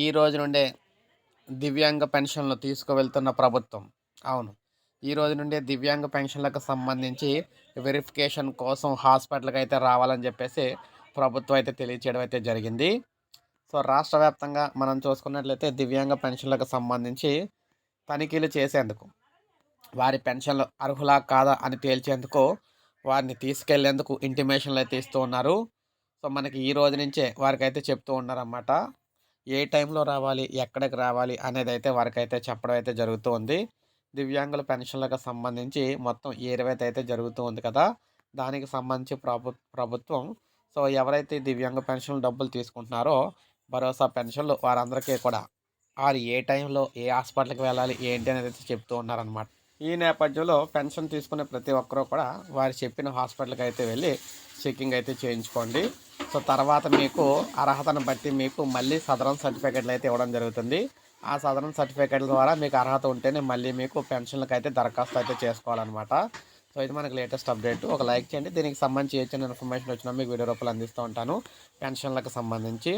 ఈ రోజు నుండే దివ్యాంగ పెన్షన్లు తీసుకువెళ్తున్న ప్రభుత్వం. అవును. ఈ రోజు నుండే దివ్యాంగ పెన్షన్లకు సంబంధించి వెరిఫికేషన్ కోసం హాస్పిటల్కి అయితే రావాలని చెప్పేసి ప్రభుత్వం అయితే తెలియచేయడం అయితే జరిగింది. సో రాష్ట్ర వ్యాప్తంగా మనం చూసుకున్నట్లయితే దివ్యాంగ పెన్షన్లకు సంబంధించి తనిఖీలు చేసేందుకు వారి పెన్షన్లు అర్హులా కాదా అని తేల్చేందుకు వారిని తీసుకెళ్ళేందుకు ఇంటిమేషన్లు అయితే ఇస్తూ ఉన్నారు. సో మనకి ఈ రోజు నుంచే వారికైతే చెప్తూ ఉన్నారన్నమాట. ఏ టైంలో రావాలి ఎక్కడికి రావాలి అనేది అయితే వారికి అయితే చెప్పడం అయితే జరుగుతూ ఉంది. దివ్యాంగుల పెన్షన్లకు సంబంధించి మొత్తం ఏరువైతే అయితే జరుగుతూ ఉంది కదా దానికి సంబంధించి ప్రభు ప్రభుత్వం. సో ఎవరైతే దివ్యాంగ పెన్షన్లు డబ్బులు తీసుకుంటున్నారో భరోసా పెన్షన్లు వారందరికీ కూడా. వారు ఏ టైంలో ఏ హాస్పిటల్కి వెళ్ళాలి ఏంటి అనేది అయితే చెప్తూ ఉన్నారనమాట ఈ నేపథ్యంలో పెన్షన్ తీసుకునే ప్రతి ఒక్కరూ కూడా వారు చెప్పిన హాస్పిటల్కి అయితే వెళ్ళి చెకింగ్ అయితే చేయించుకోండి. సో తర్వాత మీకు అర్హతను బట్టి మీకు మళ్ళీ సదరన్ సర్టిఫికెట్లు అయితే ఇవ్వడం జరుగుతుంది. ఆ సదరన్ సర్టిఫికెట్ల ద్వారా మీకు అర్హత ఉంటేనే మళ్ళీ మీకు పెన్షన్లకు అయితే దరఖాస్తు అయితే చేసుకోవాలన్నమాట. సో ఇది మనకి లేటెస్ట్ అప్డేట్. ఒక లైక్ చేయండి. దీనికి సంబంధించి ఏ చిన్న ఇన్ఫర్మేషన్ వచ్చినా మీకు వీడియో రూపాయలు అందిస్తూ ఉంటాను. పెన్షన్లకు సంబంధించి.